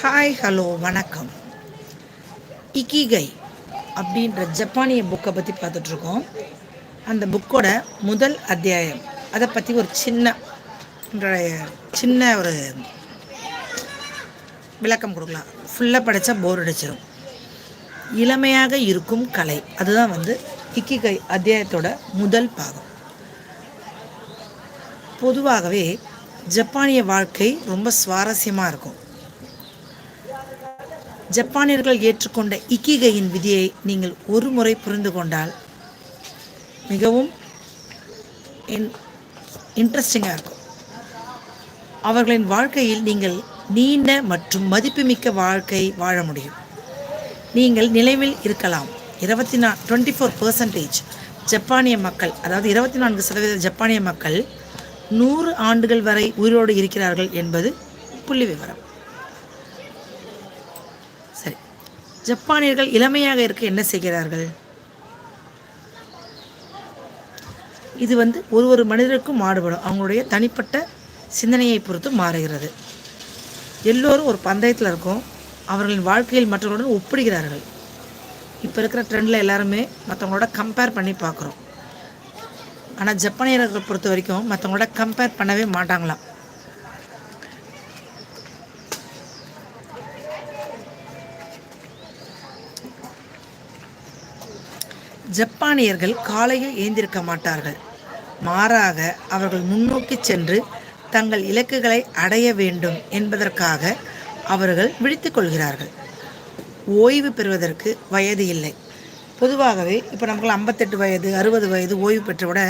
Hi hello வணக்கம். இக்கிகை அப்படின்ற ஜப்பானிய புக்கை பற்றி பார்த்துட்ருக்கோம். அந்த புக்கோட முதல் அத்தியாயம். அதை பற்றி ஒரு சின்ன சின்ன ஒரு விளக்கம் கொடுக்கலாம். ஃபுல்லாக படித்தா போர் அடிச்சிடும் இளமையாக இருக்கும் கலை. அதுதான் வந்து இக்கிகை அத்தியாயத்தோட முதல் பாகம். பொதுவாகவே ஜப்பானிய வாழ்க்கை ரொம்ப சுவாரஸ்யமாக இருக்கும். ஜப்பானியர்கள் ஏற்றுக்கொண்ட இக்கிகையின் விதியை நீங்கள் ஒரு முறை புரிந்து கொண்டால் மிகவும் இன்ட்ரெஸ்டிங்காக இருக்கும். அவர்களின் வாழ்க்கையில் நீங்கள் நீண்ட மற்றும் மதிப்புமிக்க வாழ்க்கை வாழ முடியும். நீங்கள் நிலைவில் இருக்கலாம். இருபத்தி நா டுவெண்ட்டி ஃபோர் பர்சன்டேஜ் ஜப்பானிய மக்கள் அதாவது இருபத்தி நான்கு சதவீத ஜப்பானிய மக்கள் நூறு ஆண்டுகள் வரை உயிரோடு இருக்கிறார்கள் என்பது புள்ளி விவரம் சரி ஜப்பானியர்கள் இளமையாக இருக்க என்ன செய்கிறார்கள்? இது வந்து ஒரு ஒரு மனிதருக்கும் மாறுபடும். அவங்களுடைய தனிப்பட்ட சிந்தனையை பொறுத்து மாறுகிறது. எல்லோரும் ஒரு பந்தயத்தில் இருக்கும். அவர்களின் வாழ்க்கையில் மற்றவர்களுடன் ஒப்பிடுகிறார்கள். இப்போ இருக்கிற ட்ரெண்டில் எல்லாருமே மற்றவங்களோட கம்பேர் பண்ணி பார்க்குறோம். ஆனால் ஜப்பானியர்களை பொறுத்த வரைக்கும் மற்றவங்களோட கம்பேர் பண்ணவே மாட்டாங்களாம். ஜப்பானியர்கள் காலையில் ஏந்திருக்க மாட்டார்கள். மாறாக அவர்கள் முன்னோக்கி சென்று தங்கள் இலக்குகளை அடைய வேண்டும் என்பதற்காக அவர்கள் விழித்து கொள்கிறார்கள். ஓய்வு பெறுவதற்கு வயது இல்லை. பொதுவாகவே இப்போ நமக்கு ஐம்பத்தெட்டு வயது அறுபது வயது ஓய்வு பெற்ற விட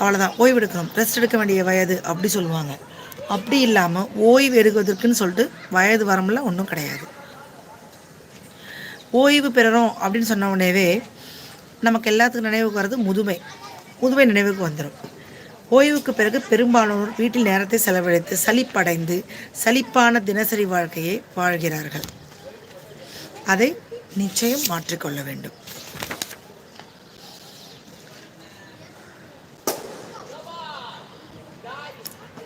அவ்வளோதான் ஓய்வு எடுக்கணும் ரெஸ்ட் எடுக்க வேண்டிய வயது அப்படி சொல்லுவாங்க. அப்படி இல்லாமல் ஓய்வு எடுக்குவதற்குன்னு சொல்லிட்டு வயது வரம்புல ஒன்றும் கிடையாது. ஓய்வு பெறணும் அப்படின்னு சொன்ன உடனேவே நமக்கு எல்லாத்துக்கும் நினைவுக்கு வர்றது முதுமை. முதுமை நினைவுக்கு வந்துடும் ஓய்வுக்கு பிறகு பெரும்பாலானோர் வீட்டில் நேரத்தை செலவழித்து சலிப்படைந்து சலிப்பான தினசரி வாழ்க்கையை வாழ்கிறார்கள். அதை நிச்சயம் மாற்றிக்கொள்ள வேண்டும்.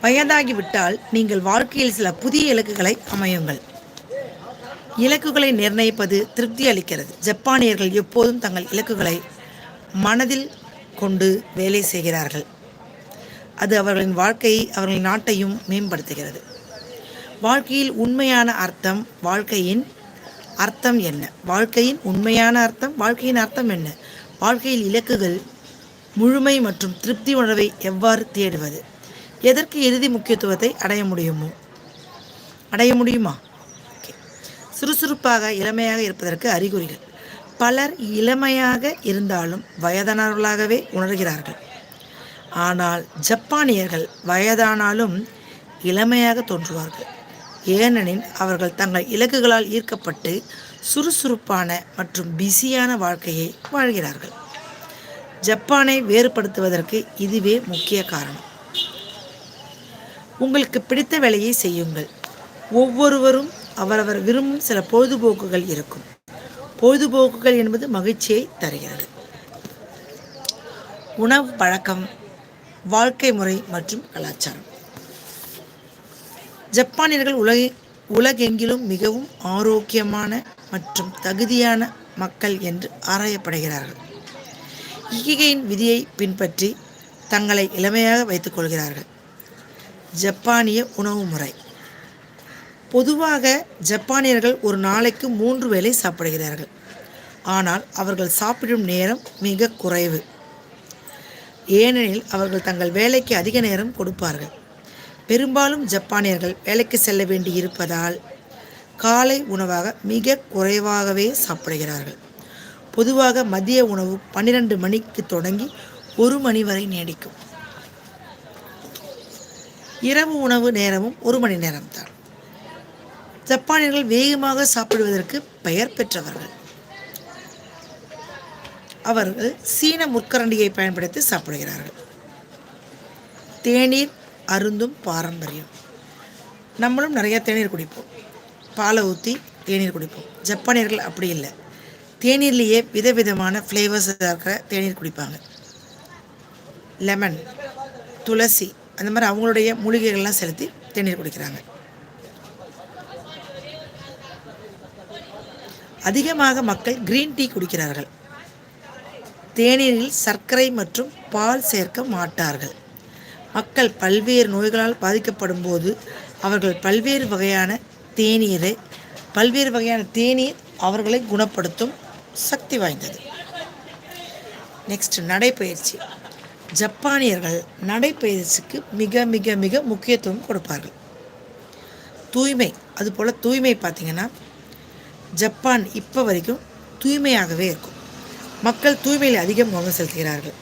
வயதாகிவிட்டால் நீங்கள் வாழ்க்கையில் சில புதிய இலக்குகளை அமையுங்கள். இலக்குகளை நிர்ணயிப்பது திருப்தி அளிக்கிறது. ஜப்பானியர்கள் எப்போதும் தங்கள் இலக்குகளை மனதில் கொண்டு வேலை செய்கிறார்கள். அது அவர்களின் வாழ்க்கையை அவர்களின் நாட்டையும் மேம்படுத்துகிறது. வாழ்க்கையில் உண்மையான அர்த்தம் வாழ்க்கையின் அர்த்தம் என்ன? வாழ்க்கையின் உண்மையான அர்த்தம் வாழ்க்கையின் அர்த்தம் என்ன? வாழ்க்கையில் இலக்குகள் முழுமை மற்றும் திருப்தி உணர்வை எவ்வாறு தேடுவது? எதற்கு இறுதி முக்கியத்துவத்தை அடைய முடியுமோ? அடைய முடியுமா? சுறுசுறுப்பாக இளமையாக இருப்பதற்கு அறிகுறிகள். பலர் இளமையாக இருந்தாலும் வயதானவர்களாகவே உணர்கிறார்கள். ஆனால் ஜப்பானியர்கள் வயதானாலும் இளமையாக தோன்றுவார்கள். ஏனெனில் அவர்கள் தங்கள் இலக்குகளால் ஈர்க்கப்பட்டு சுறுசுறுப்பான மற்றும் பிஸியான வாழ்க்கையை வாழ்கிறார்கள். ஜப்பானை வேறுபடுத்துவதற்கு இதுவே முக்கிய காரணம். உங்களுக்கு பிடித்த வேலையை செய்யுங்கள். ஒவ்வொருவரும் அவரவர் விரும்பும் சில பொழுதுபோக்குகள் இருக்கும். பொழுதுபோக்குகள் என்பது மகிழ்ச்சியை தருகிறது. உணவு பழக்கம் வாழ்க்கை முறை மற்றும் கலாச்சாரம். ஜப்பானியர்கள் உலக உலகெங்கிலும் மிகவும் ஆரோக்கியமான மற்றும் தகுதியான மக்கள் என்று ஆராயப்படுகிறார்கள். இகிகையின் விதியை பின்பற்றி தங்களை இளமையாக வைத்துக் கொள்கிறார்கள். ஜப்பானிய உணவு முறை. பொதுவாக ஜப்பானியர்கள் ஒரு நாளைக்கு மூன்று வேளை சாப்பிடுகிறார்கள். ஆனால் அவர்கள் சாப்பிடும் நேரம் மிக குறைவு. ஏனெனில் அவர்கள் தங்கள் வேலைக்கு அதிக நேரம் கொடுப்பார்கள். பெரும்பாலும் ஜப்பானியர்கள் வேலைக்கு செல்ல வேண்டி இருப்பதால் காலை உணவாக மிக குறைவாகவே சாப்பிடுகிறார்கள். பொதுவாக மதிய உணவு பன்னிரண்டு மணிக்கு தொடங்கி ஒரு மணி வரை நீடிக்கும். இரவு உணவு நேரமும் ஒரு மணி நேரம்தான். ஜப்பானியர்கள் வேகமாக சாப்பிடுவதற்கு பெயர் பெற்றவர்கள். அவர்கள் சீன முற்கரண்டியை பயன்படுத்தி சாப்பிடுகிறார்கள். தேநீர் அருந்தும் பாரம்பரியம். நம்மளும் நிறைய தேநீர் குடிப்போம். பாலை ஊற்றி தேநீர் குடிப்போம். ஜப்பானியர்கள் அப்படி இல்லை. தேநீர்லேயே விதவிதமான ஃப்ளேவர்ஸ் இருக்கிற தேநீர் குடிப்பாங்க. லெமன் துளசி அந்த மாதிரி அவங்களுடைய மூலிகைகள்லாம் செலுத்தி தேநீர் குடிக்கிறாங்க. அதிகமாக மக்கள் கிரீன் டீ குடிக்கிறார்கள். தேநீரில் சர்க்கரை மற்றும் பால் சேர்க்க மாட்டார்கள். மக்கள் பல்வேறு நோய்களால் பாதிக்கப்படும் போது அவர்கள் பல்வேறு வகையான தேநீரை பல்வேறு வகையான தேநீர் அவர்களை குணப்படுத்தும் சக்தி வாய்ந்தது. நெக்ஸ்ட் நடைப்பயிற்சி. ஜப்பானியர்கள் நடைப்பயிற்சிக்கு மிக மிக மிக முக்கியத்துவம் கொடுப்பார்கள். தூய்மை அதுபோல் தூய்மை பார்த்திங்கன்னா ஜப்பான் இப்போ வரைக்கும் தூய்மையாகவே இருக்கும். மக்கள் தூய்மையில் அதிகம் கவனம் செலுத்துகிறார்கள்.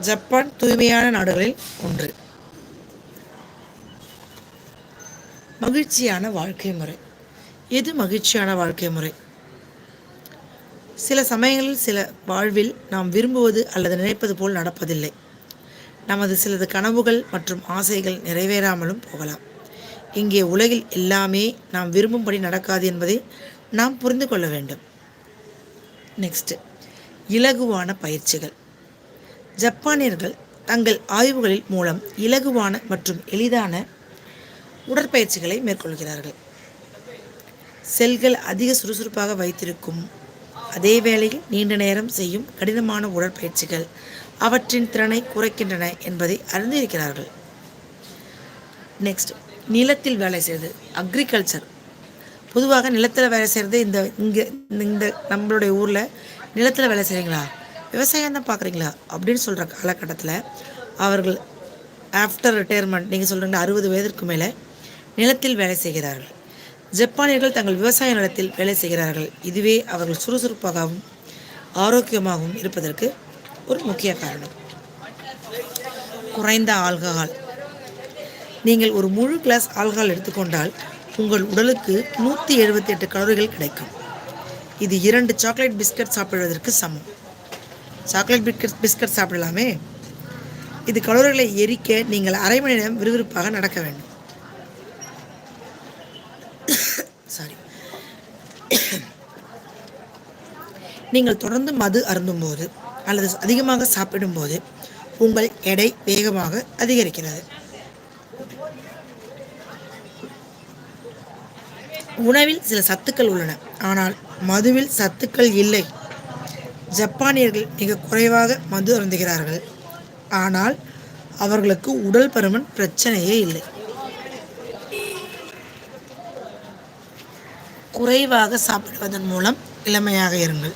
ஜப்பான் தூய்மையான நாடுகளில் ஒன்று. மகிழ்ச்சியான வாழ்க்கை முறை. எது மகிழ்ச்சியான வாழ்க்கை முறை? சில சமயங்களில் சில வாழ்வில் நாம் விரும்புவது அல்லது நினைப்பது போல் நடப்பதில்லை. நமது சிலது கனவுகள் மற்றும் ஆசைகள் நிறைவேறாமலும் போகலாம். இங்கே உலகில் எல்லாமே நாம் விரும்பும்படி நடக்காது என்பதை நாம் புரிந்து கொள்ள வேண்டும். நெக்ஸ்ட் இலகுவான பயிற்சிகள். ஜப்பானியர்கள் தங்கள் ஆய்வுகளில் மூலம் இலகுவான மற்றும் எளிதான உடற்பயிற்சிகளை மேற்கொள்கிறார்கள். செல்கள் அதிக சுறுசுறுப்பாக வைத்திருக்கும். அதே வேளையில் நீண்ட நேரம் செய்யும் கடினமான உடற்பயிற்சிகள் அவற்றின் திறனை குறைக்கின்றன என்பதை அறிந்திருக்கிறார்கள். நெக்ஸ்ட் நிலத்தில் வேலை செய்கிறது அக்ரிகல்ச்சர் பொதுவாக நிலத்தில் வேலை செய்கிறது இந்த இங்கே இந்த நம்மளுடைய ஊரில் நிலத்தில் வேலை செய்கிறீங்களா விவசாயம் தான் பார்க்குறீங்களா? அப்படின்னு சொல்கிற காலகட்டத்தில் அவர்கள் ஆஃப்டர் ரிட்டையர்மெண்ட் நீங்கள் சொல்கிறீங்க அறுபது வயதிற்கு மேலே நிலத்தில் வேலை செய்கிறார்கள். ஜப்பானியர்கள் தங்கள் விவசாய நிலத்தில் வேலை செய்கிறார்கள். இதுவே அவர்கள் சுறுசுறுப்பாகவும் ஆரோக்கியமாகவும் இருப்பதற்கு ஒரு முக்கிய காரணம். குறைந்த ஆல்கஹால். நீங்கள் ஒரு முழு கிளாஸ் ஆல்கஹால் எடுத்துக்கொண்டால் உங்கள் உடலுக்கு நூற்றி எழுபத்தி எட்டு கலோரிகள் கிடைக்கும். இது இரண்டு சாக்லேட் பிஸ்கட் சாப்பிடுவதற்கு சமம். சாக்லேட் பிஸ்கட் பிஸ்கட் சாப்பிடலாமே? இது கலோரிகளை எரிக்க நீங்கள் அரை மணி நேரம் விறுவிறுப்பாக நடக்க வேண்டும். சாரி நீங்கள் தொடர்ந்து மது அருந்தும்போது அல்லது அதிகமாக சாப்பிடும்போது உங்கள் எடை வேகமாக அதிகரிக்கிறது. உணவில் சில சத்துக்கள் உள்ளன. ஆனால் மதுவில் சத்துக்கள் இல்லை. ஜப்பானியர்கள் மிக குறைவாக மது அருந்துகிறார்கள். ஆனால் அவர்களுக்கு உடல் பருமன் பிரச்சனையே இல்லை. குறைவாக சாப்பிடுவதன் மூலம் இளமையாக இருங்கள்.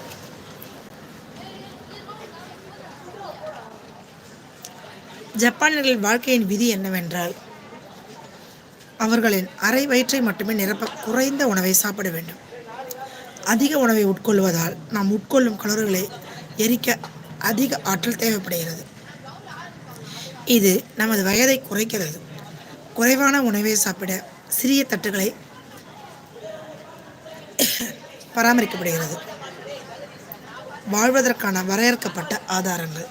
ஜப்பானியர்களின் வாழ்க்கையின் விதி என்னவென்றால் அவர்களின் அரை வயிற்றை மட்டுமே நிரப்ப குறைந்த உணவை சாப்பிட வேண்டும். அதிக உணவை உட்கொள்வதால் நாம் உட்கொள்ளும் கலோரிகளை எரிக்க அதிக ஆற்றல் தேவைப்படுகிறது. இது நமது வயதை குறைக்கிறது. குறைவான உணவை சாப்பிட சிறிய தட்டுகளை பராமரிக்கப்படுகிறது. வாழ்வதற்கான வரையறுக்கப்பட்ட ஆதாரங்கள்.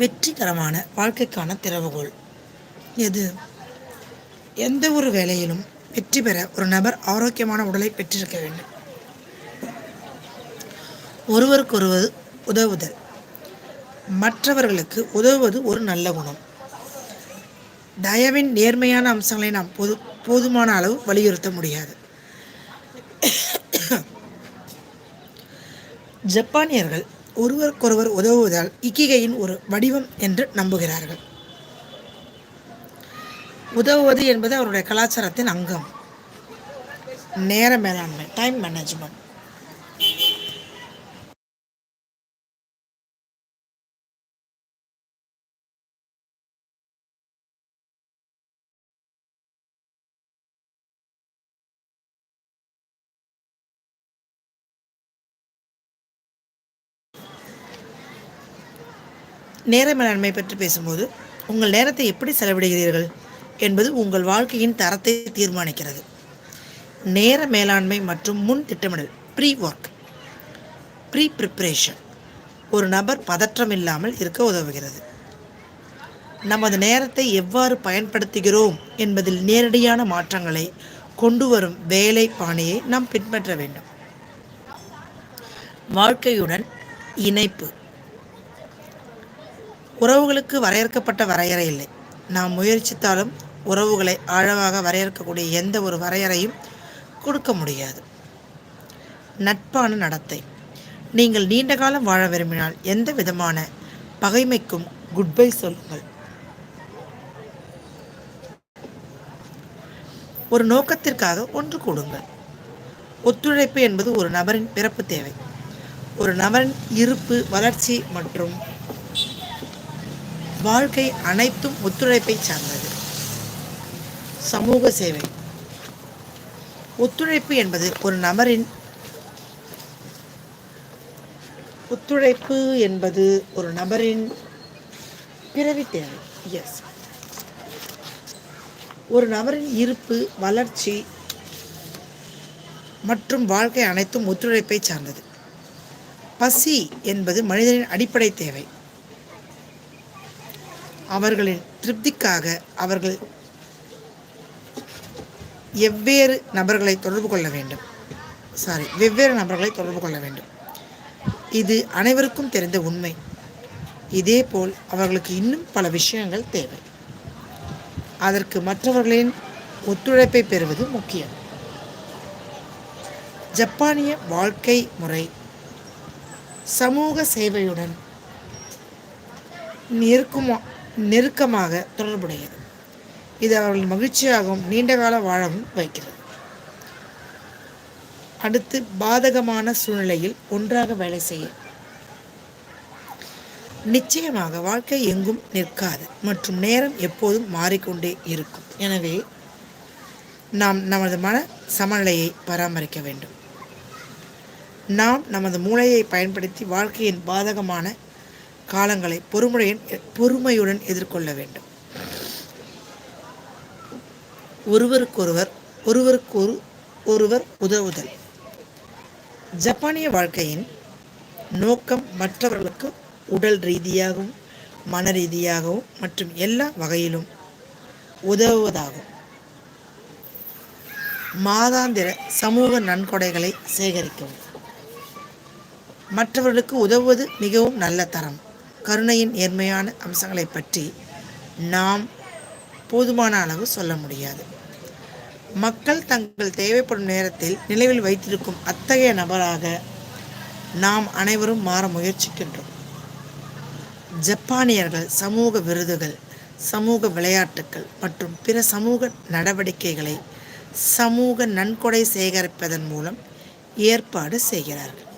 வெற்றிகரமான வாழ்க்கைக்கான திறவுகோள். எது? எந்த ஒரு வேலையிலும் வெற்றி பெற ஒரு நபர் ஆரோக்கியமான உடலை பெற்றிருக்க வேண்டும். ஒருவருக்கொருவர் உதவுதல். மற்றவர்களுக்கு உதவுவது ஒரு நல்ல குணம். தயவின் நேர்மையான அம்சங்களை நாம் போது போதுமான அளவு வலியுறுத்த முடியாது. ஜப்பானியர்கள் ஒருவருக்கொருவர் உதவுவதால் இக்கிகையின் ஒரு வடிவம் என்று நம்புகிறார்கள். உதவுவது என்பது அவருடைய கலாச்சாரத்தின் அங்கம். நேர மேலாண்மை டைம் மேனேஜ்மெண்ட் நேர மேலாண்மை பற்றி பேசும்போது உங்கள் நேரத்தை எப்படி செலவிடுகிறீர்கள் என்பது உங்கள் வாழ்க்கையின் தரத்தை தீர்மானிக்கிறது. நேர மேலாண்மை மற்றும் முன் திட்டமிடல் ப்ரீ ஒர்க் ப்ரீ ப்ரிப்ரேஷன் ஒரு நபர் பதற்றம் இல்லாமல் இருக்க உதவுகிறது. நமது நேரத்தை எவ்வாறு பயன்படுத்துகிறோம் என்பதில் நேரடியான மாற்றங்களை கொண்டு வரும் வேலை பாணியை நாம் பின்பற்ற வேண்டும். வாழ்க்கையுடன் இணைப்பு உறவுகளுக்கு வரையறுக்கப்பட்ட வரையறை இல்லை. நாம் முயற்சித்தாலும் உறவுகளை ஆழமாக வரையறுக்கக்கூடிய எந்த ஒரு வரையறையும் கொடுக்க முடியாது. நட்பான நடத்தை. நீங்கள் நீண்ட காலம் வாழ விரும்பினால் எந்த விதமான பகைமைக்கும் குட்பை சொல்லுங்கள். ஒரு நோக்கத்திற்காக ஒன்று கூடுங்கள். ஒத்துழைப்பு என்பது ஒரு நபரின் பிறப்பு தேவை. ஒரு நபரின் இருப்பு வளர்ச்சி மற்றும் வாழ்க்கை அனைத்தும் ஒத்துழைப்பை சார்ந்தது. சமூக சேவை. ஒத்துழைப்பு என்பது ஒரு நபரின் ஒத்துழைப்பு என்பது ஒரு நபரின் பிறவி தேவை. எஸ் ஒரு நபரின் இருப்பு வளர்ச்சி மற்றும் வாழ்க்கை அனைத்தும் ஒத்துழைப்பை சார்ந்தது. பசி என்பது மனிதனின் அடிப்படை தேவை. அவர்களின் திருப்திக்காக அவர்கள் எவ்வேறு நபர்களை தொடர்பு கொள்ள வேண்டும். சாரி வெவ்வேறு நபர்களை தொடர்பு கொள்ள வேண்டும். இது அனைவருக்கும் தெரிந்த உண்மை. இதேபோல் அவர்களுக்கு இன்னும் பல விஷயங்கள் தேவை. அதற்கு மற்றவர்களின் ஒத்துழைப்பை பெறுவது முக்கியம். ஜப்பானிய வாழ்க்கை முறை சமூக சேவையுடன் நெருக்கமா நெருக்கமாக தொடர்புடையது. இது அவர்கள் மகிழ்ச்சியாகவும் நீண்டகால வாழவும் வைக்கிறது. அடுத்து பாதகமான சூழ்நிலையில் ஒன்றாக வேலை செய்ய. நிச்சயமாக வாழ்க்கை எங்கும் நிற்காது மற்றும் நேரம் எப்போதும் மாறிக்கொண்டே இருக்கும். எனவே நாம் நமது மன சமநிலையை பராமரிக்க வேண்டும். நாம் நமது மூளையை பயன்படுத்தி வாழ்க்கையின் பாதகமான காலங்களை பொறுமுறையின் பொறுமையுடன் எதிர்கொள்ள வேண்டும். ஒருவருக்கொருவர் ஒருவருக்கொரு ஒருவர் உதவுதல். ஜப்பானிய வாழ்க்கையின் நோக்கம் மற்றவர்களுக்கு உடல் ரீதியாகவும் மன ரீதியாகவும் மற்றும் எல்லா வகையிலும் உதவுவதாகும். மாதாந்திர சமூக நன்கொடைகளை சேகரிக்கவும். மற்றவர்களுக்கு உதவுவது மிகவும் நல்ல தரம். கருணையின் நேர்மையான அம்சங்களை பற்றி நாம் போதுமான அளவு சொல்ல முடியாது. மக்கள் தங்கள் தேவைப்படும் நேரத்தில் நினைவில் வைத்திருக்கும் அத்தகைய நபராக நாம் அனைவரும் மாற முயற்சிக்கின்றோம். ஜப்பானியர்கள் சமூக விருதுகள் சமூக விளையாட்டுக்கள் மற்றும் பிற சமூக நடவடிக்கைகளை சமூக நன்கொடை சேகரிப்பதன் மூலம் ஏற்பாடு செய்கிறார்கள்.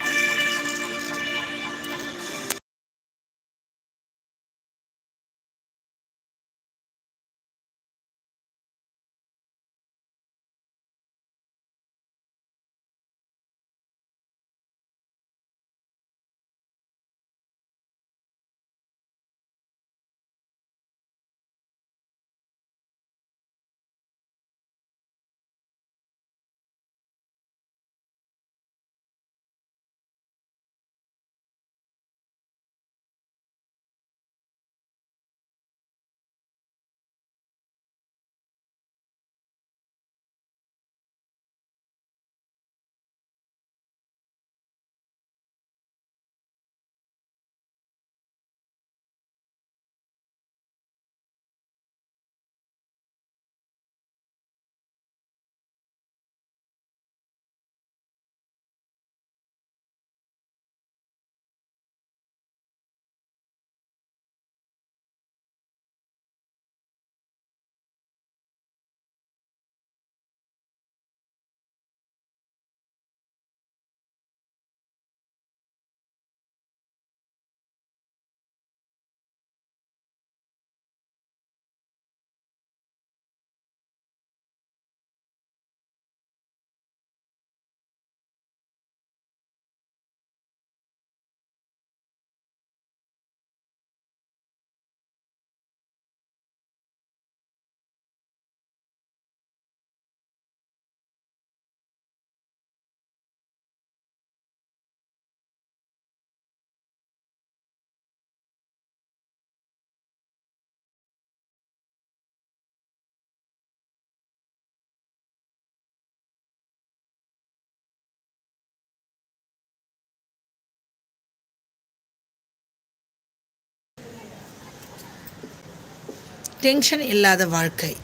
டென்ஷன் இல்லாத வாழ்க்கை.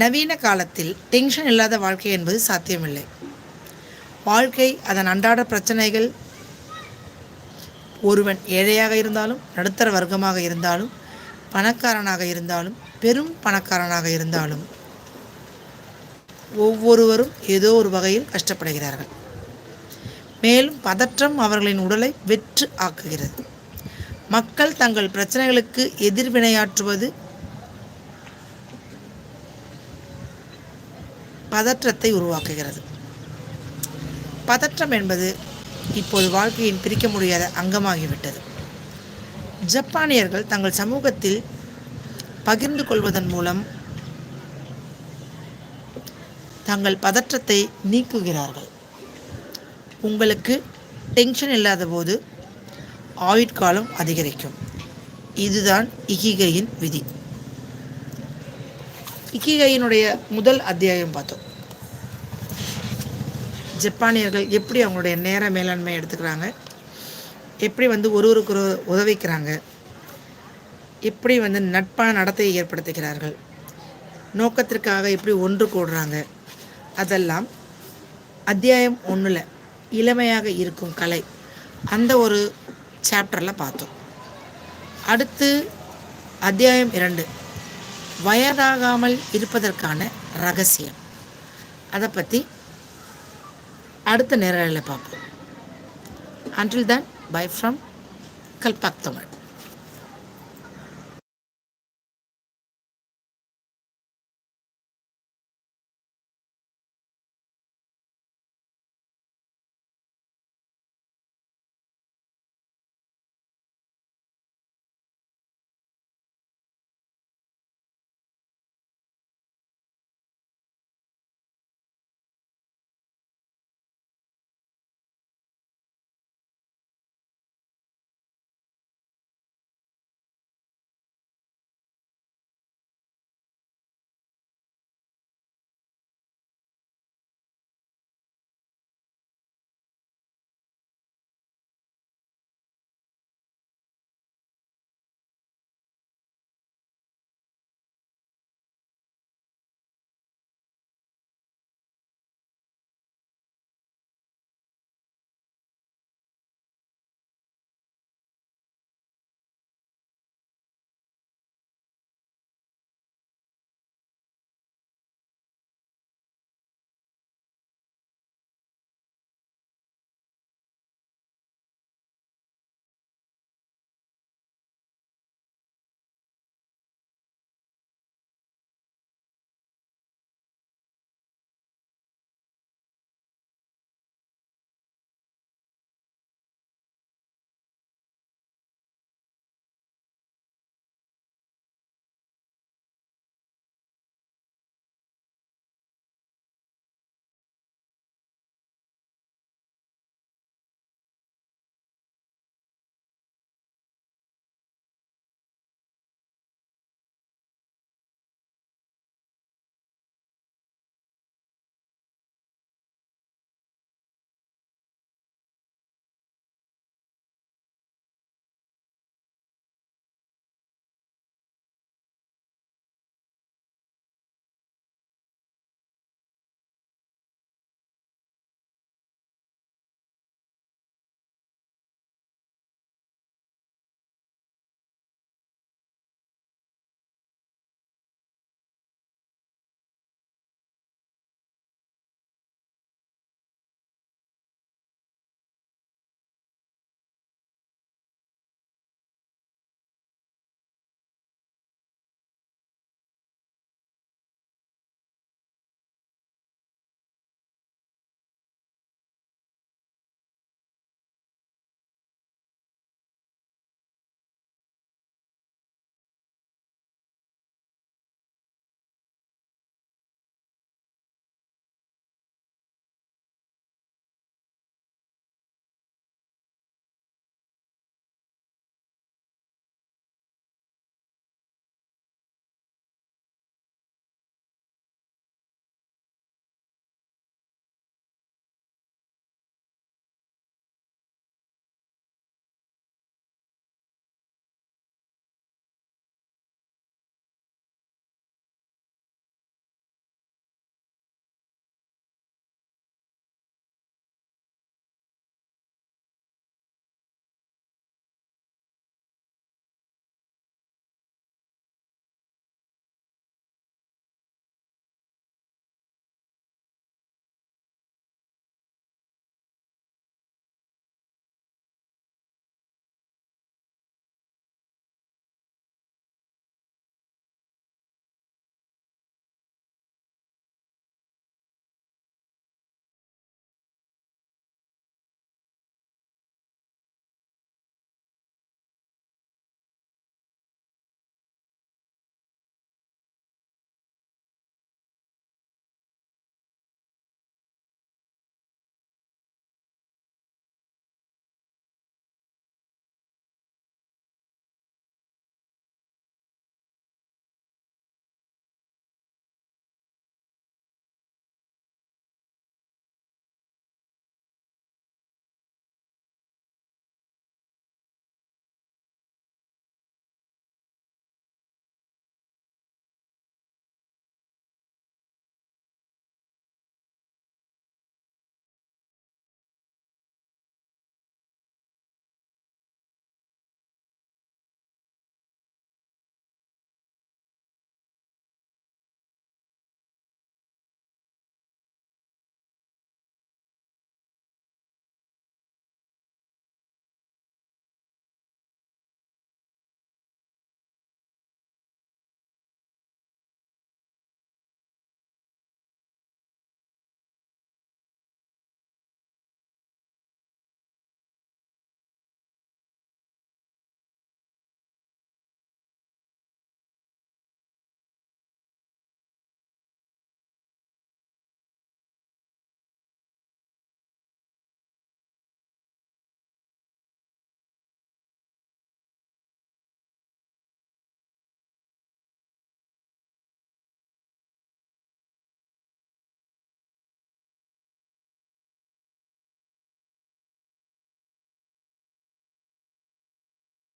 நவீன காலத்தில் டென்ஷன் இல்லாத வாழ்க்கை என்பது சாத்தியமில்லை. வாழ்க்கை அதன் அன்றாட பிரச்சனைகள் ஒருவன் ஏழையாக இருந்தாலும் நடுத்தர வர்க்கமாக இருந்தாலும் பணக்காரனாக இருந்தாலும் பெரும் பணக்காரனாக இருந்தாலும் ஒவ்வொருவரும் ஏதோ ஒரு வகையில் கஷ்டப்படுகிறார்கள். மேலும் பதற்றம் அவர்களின் உடலை வெற்று ஆக்குகிறது. மக்கள் தங்கள் பிரச்சனைகளுக்கு எதிர்வினையாற்றுவது பதற்றத்தை உருவாக்குகிறது. பதற்றம் என்பது இப்போது வாழ்க்கையின் பிரிக்க முடியாத அங்கமாகிவிட்டது. ஜப்பானியர்கள் தங்கள் சமூகத்தில் பகிர்ந்து கொள்வதன் மூலம் தங்கள் பதற்றத்தை நீக்குகிறார்கள். உங்களுக்கு டென்ஷன் இல்லாத போது ஆயுட்காலம் அதிகரிக்கும். இதுதான் இகிகையின் விதி. இக்கிகையினுடைய முதல் அத்தியாயம் பார்த்தோம். ஜப்பானியர்கள் எப்படி அவங்களுடைய நேர மேலாண்மை எடுத்துக்கிறாங்க? எப்படி வந்து ஒருவருக்கு ஒரு உதவிக்கிறாங்க? எப்படி வந்து நட்பான நடத்தையை ஏற்படுத்துகிறார்கள் நோக்கத்திற்காக எப்படி ஒன்று கூடுறாங்க? அதெல்லாம் அத்தியாயம் ஒன்றில் இளமையாக இருக்கும் கலை. அந்த ஒரு சாப்டரில் பார்த்தோம். அடுத்து அத்தியாயம் இரண்டு வயதாகாமல் இருப்பதற்கான ரகசியம். அதை பற்றி அடுத்த நேரில் பார்ப்போம். Until then bye from Kalpak Tamil